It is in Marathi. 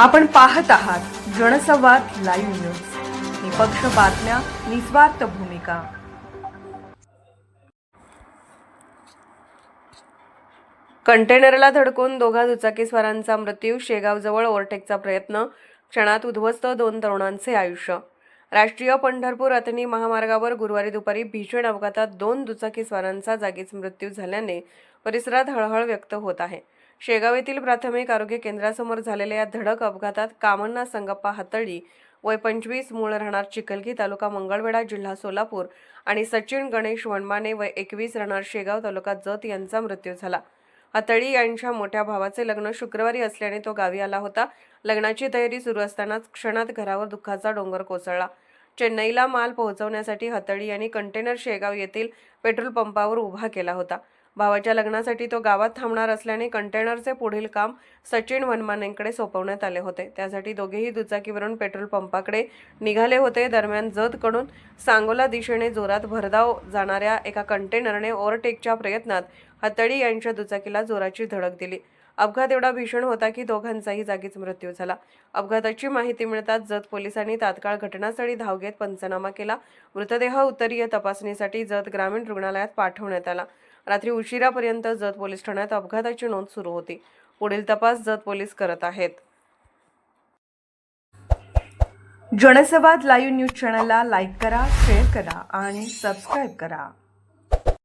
आपण पाहत आहात जनसंवाद लाईव्ह न्यूज. निपक्ष बातम्या निस्वार्थ भूमिका. कंटेनरला धडकून दोघा दुचाकीस्वारांचा मृत्यू शेगावजवळ ओव्हरटेकचा प्रयत्न क्षणात उद्ध्वस्त दोन तरुणांचे आयुष्य. राष्ट्रीय पंढरपूर अतनी महामार्गावर गुरुवारी दुपारी भीषण अपघातात दोन दुचाकीस्वारांचा जागीच मृत्यू झाल्याने परिसरात हळहळ व्यक्त होत आहे. शेगाव येथील प्राथमिक आरोग्य केंद्रासमोर झालेल्या या धडक अपघातात कामण्णा संगप्पा हातळी वय पंचवीस मूळ राहणार चिखलगी तालुका मंगळवेढा जिल्हा सोलापूर आणि सचिन गणेश वनमाने वय एकवीस राहणार शेगाव तालुका जत यांचा मृत्यू झाला. हातळी यांच्या मोठ्या भावाचे लग्न शुक्रवारी असल्याने तो गावी आला होता. लग्नाची तयारी सुरू असतानाच क्षणात घरावर दुःखाचा डोंगर कोसळला. चेन्नईला माल पोहोचवण्यासाठी हतळी यांनी कंटेनर शेगाव येथील पेट्रोल पंपावर उभा केला होता. भावाच्या लग्नासाठी तो गावात थांबणार असल्याने कंटेनरचे पुढील काम सचिन वनमानेंकडे सोपवण्यात आले होते. त्यासाठी दोघेही दुचाकीवरून पेट्रोल पंपाकडे निघाले होते. दरम्यान जतकडून सांगोला दिशेने जोरात भरधाव जाणाऱ्या एका कंटेनरने ओव्हरटेकच्या प्रयत्नात हतळी यांच्या दुचाकीला जोराची धडक दिली. अपघात एवढा भीषण होता की दोघांचाही जागीच मृत्यू झाला. अपघाताची माहिती मिळताच जत पोलिसांनी तात्काळ घटनास्थळी धाव घेत पंचनामा केला. मृतदेह उत्तरीय तपासणीसाठी जत ग्रामीण रुग्णालयात पाठवण्यात आला. रात्री उशिरापर्यंत जत पोलीस ठाण्यात अपघाताची नोंद सुरू होती. पुढील तपास जत पोलीस करत आहेत. जनसंवाद लाईव्ह न्यूज चॅनलला लाईक करा शेअर करा आणि सबस्क्राईब करा.